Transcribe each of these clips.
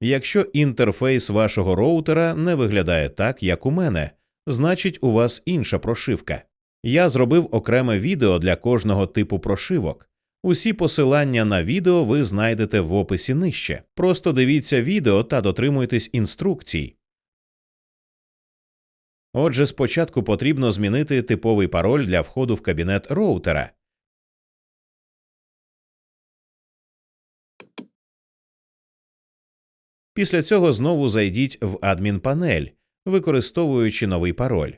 Якщо інтерфейс вашого роутера не виглядає так, як у мене, значить у вас інша прошивка. Я зробив окреме відео для кожного типу прошивок. Усі посилання на відео ви знайдете в описі нижче. Просто дивіться відео та дотримуйтесь інструкцій. Отже, спочатку потрібно змінити типовий пароль для входу в кабінет роутера. Після цього знову зайдіть в адмінпанель, використовуючи новий пароль.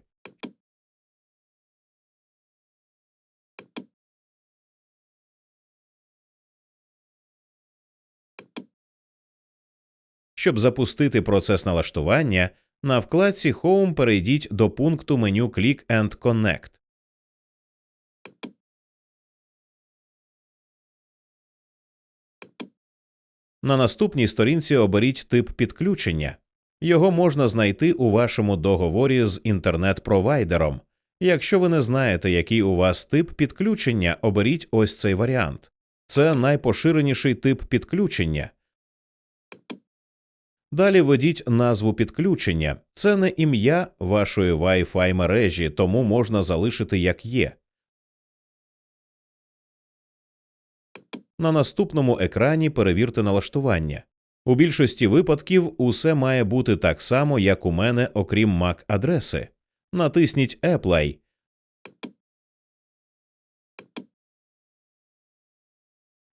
Щоб запустити процес налаштування, на вкладці Home перейдіть до пункту меню Click and Connect. На наступній сторінці оберіть тип підключення. Його можна знайти у вашому договорі з інтернет-провайдером. Якщо ви не знаєте, який у вас тип підключення, оберіть ось цей варіант. Це найпоширеніший тип підключення. Далі введіть назву підключення. Це не ім'я вашої Wi-Fi мережі, тому можна залишити як є. На наступному екрані перевірте налаштування. У більшості випадків усе має бути так само, як у мене, окрім MAC-адреси. Натисніть Apply.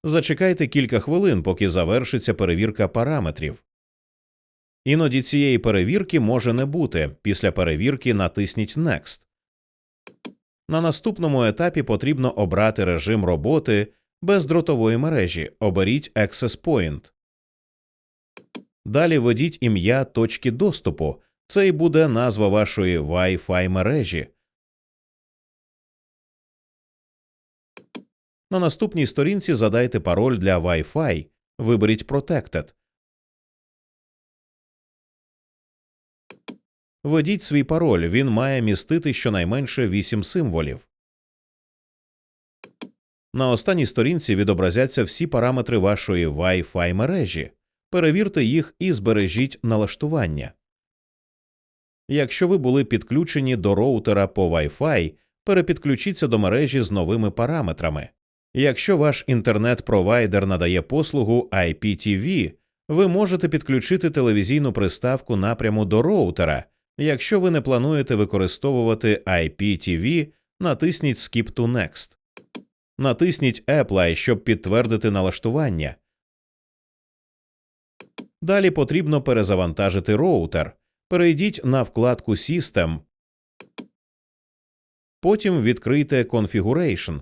Зачекайте кілька хвилин, поки завершиться перевірка параметрів. Іноді цієї перевірки може не бути. Після перевірки натисніть Next. На наступному етапі потрібно обрати режим роботи бездротової мережі. Оберіть Access Point. Далі введіть ім'я точки доступу. Це й буде назва вашої Wi-Fi мережі. На наступній сторінці задайте пароль для Wi-Fi. Виберіть Protected. Введіть свій пароль, він має містити щонайменше 8 символів. На останній сторінці відобразяться всі параметри вашої Wi-Fi мережі. Перевірте їх і збережіть налаштування. Якщо ви були підключені до роутера по Wi-Fi, перепідключіться до мережі з новими параметрами. Якщо ваш інтернет-провайдер надає послугу IPTV, ви можете підключити телевізійну приставку напряму до роутера. Якщо ви не плануєте використовувати IPTV, натисніть Skip to Next. Натисніть Apply, щоб підтвердити налаштування. Далі потрібно перезавантажити роутер. Перейдіть на вкладку System. Потім відкрийте Configuration.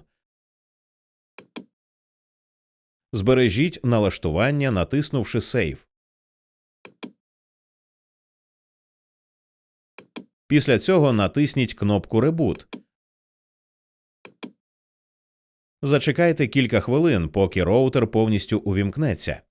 Збережіть налаштування, натиснувши Save. Після цього натисніть кнопку Reboot. Зачекайте кілька хвилин, поки роутер повністю увімкнеться.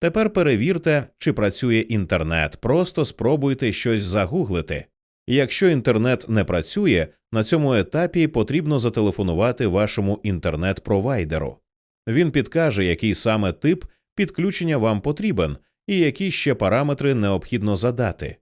Тепер перевірте, чи працює інтернет. Просто спробуйте щось загуглити. Якщо інтернет не працює, на цьому етапі потрібно зателефонувати вашому інтернет-провайдеру. Він підкаже, який саме тип підключення вам потрібен і які ще параметри необхідно задати.